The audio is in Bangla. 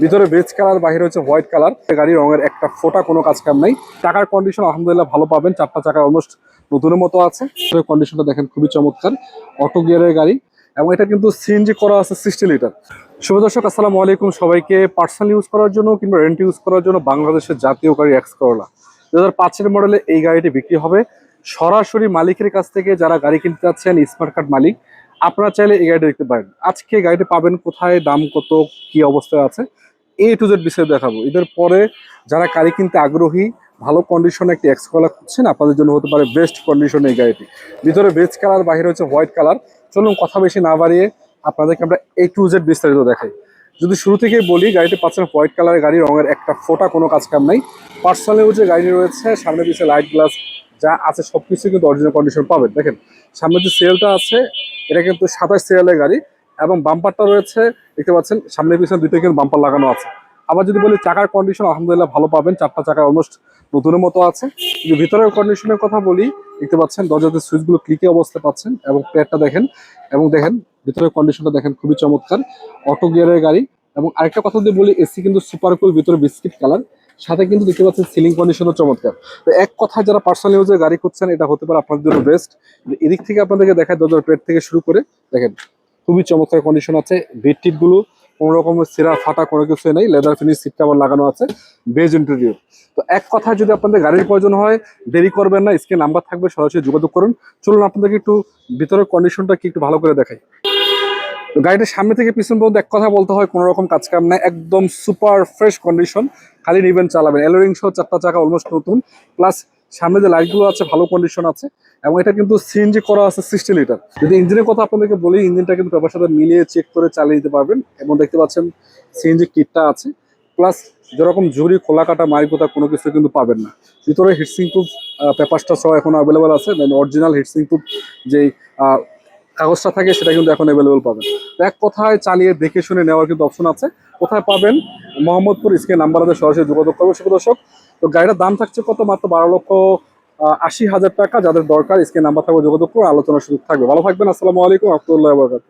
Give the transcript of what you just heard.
ভিতরে বেজ কালার বাইরে হচ্ছে হোয়াইট কালার গাড়ির রঙের একটা ফোটা, কোনো কাজ কাম নাই। টাকার কন্ডিশন আলহামদুলিল্লাহ ভালো পাবেন। চারটা চাকা অলমোস্ট নতুনের মতো আছে। কন্ডিশনটা দেখেন, খুবই চমৎকার। অটো গিয়ারের গাড়ি। এবং এটা কিন্তু সিএনজি করা আছে সিক্সটি লিটার শুভ দর্শক, আসসালামু আলাইকুম। সবাইকে পার্সোনাল ইউজ করার জন্য কিংবা রেন্ট ইউজ করার জন্য বাংলাদেশের জাতীয় গাড়ি এক্স করলা দু হাজার পাঁচের মডেলে এই গাড়িটি বিক্রি হবে। সরাসরি মালিকের কাছ থেকে যারা গাড়ি কিনতে চাচ্ছেন স্মার্ট কার্ড মালিক আপনারা চাইলে এই গাড়িটা দেখতে পারেন। আজকে গাড়িটি পাবেন কোথায়, দাম কত, কি অবস্থায় আছে এ টু জেড বিষয়ে দেখাবো। এদের পরে যারা গাড়ি কিনতে আগ্রহী, ভালো কন্ডিশনে একটি এক্স কলা খুঁজছেন, আপনাদের জন্য হতে পারে বেস্ট কন্ডিশনে এই গাড়িটি। ভিতরে বেজ কালার বাইরে হচ্ছে হোয়াইট কালার চলুন কথা বেশি না বাড়িয়ে আপনাদেরকে আমরা এ টু জেড বিস্তারিত দেখাই। যদি শুরু থেকেই বলি, গাড়িটি পাচ্ছেন হোয়াইট কালারের গাড়ি, রঙের একটা ফোটা, কোনো কাজ কাম নাই। পার্সোনাল ইউজে গাড়ি রয়েছে, সামনে পিছিয়ে লাইট গ্লাস যা আছে সব কিছু কিন্তু অরিজিনাল কন্ডিশন পাবেন। দেখেন, সামনে যে সেলটা আছে এটা কিন্তু সাতাশ সিরিয়ালের গাড়ি এবং বাম্পারটা রয়েছে, দেখতে পাচ্ছেন, সামনে পিছনে দুইটা কিন্তু বাম্পার লাগানো আছে। আবার যদি বলি চাকার কন্ডিশন আলহামদুলিল্লাহ ভালো পাবেন। চারটা চাকা অলমোস্ট নতুনের মতো আছে। যদি ভিতরের কন্ডিশনের কথা বলি, দেখতে পাচ্ছেন, দরজাতে সুইচগুলো ক্লিকে অবস্থা পাচ্ছেন এবং প্লেটটা দেখেন এবং দেখেন, ভিতরের কন্ডিশনটা দেখেন খুবই চমৎকার। অটো গিয়ারের গাড়ি এবং আরেকটা কথা যদি বলি এসি কিন্তু সুপার কুল ভিতরে বিস্কিট কালার সাথে কিন্তু দেখতে পাচ্ছেন সিলিং কন্ডিশনও চমৎকার। তো এক কথায় যারা পার্সোনাল ইউজের গাড়ি করছেন এটা হতে পারে আপনাদের জন্য বেস্ট এদিক থেকে আপনাদেরকে দেখায় দরজার প্লেট থেকে শুরু করে, দেখেন, খুবই চমৎকার কন্ডিশন আছে। বেড টিটগুলো কোনো রকমের সেরা ফাটা কোনো কিছু নেই লেদার ফিনিশ সিট কাভার লাগানো আছে বেজ ইন্টেরিয়র তো এক কথায় যদি আপনাদের গাড়ির প্রয়োজন হয়, দেরি করবেন না স্ক্রিন নাম্বার থাকবে, সরাসরি যোগাযোগ করুন। চলুন আপনাদেরকে একটু ভিতরের কন্ডিশনটা কি একটু ভালো করে দেখাই। তো গাড়িটার সামনে থেকে পিছন পর্যন্ত এক কথা বলতে হয় কোনো রকম কাজ কাম নাই, একদম সুপার ফ্রেশ কন্ডিশন খালি নিবেন চালাবেন। এলোরিং সহ চারটা চাকা অলমোস্ট নতুন। প্লাস সামনে যে লাইটগুলো আছে, ভালো কন্ডিশন আছে। এবং এটা কিন্তু সিএনজি করা আছে সিক্সটি লিটার যদি ইঞ্জিনের কথা আপনাদেরকে বলি, ইঞ্জিনটা কিন্তু পেপার সাথে মিলিয়ে চেক করে চালিয়ে দিতে পারবেন। এবং দেখতে পাচ্ছেন সিএনজি কিটটা আছে। প্লাস যেরকম ঝুড়ি খোলা কাটা মারিকোতা কোনো কিছু কিন্তু পাবেন না। ভিতরে হিটসিং প্রুফ পেপারসটা সহ এখন অ্যাভেলেবেল আছে। দেন অরিজিনাল হিটসিং প্রুফ যেই কাগজটা থাকে, সেটা কিন্তু এখন অ্যাভেলেবেল পাবেন। এক কথায় চালিয়ে দেখে শুনে নেওয়ার কিন্তু অপশন আছে। কোথায় পাবেন? মোহাম্মদপুর স্ক্রিন নাম্বার আছে, সরাসরি যোগাযোগ করব শুভ দর্শক, তো গাড়িটার দাম থাকছে কত? মাত্র বারো লক্ষ আশি হাজার টাকা। যাদের দরকার, স্ক্রিন নাম্বার থাকবে, যোগাযোগ করে আলোচনার সুযোগ থাকবে। ভালো থাকবেন। আসসালামু আলাইকুম আহমতুল্লাহ বরকাত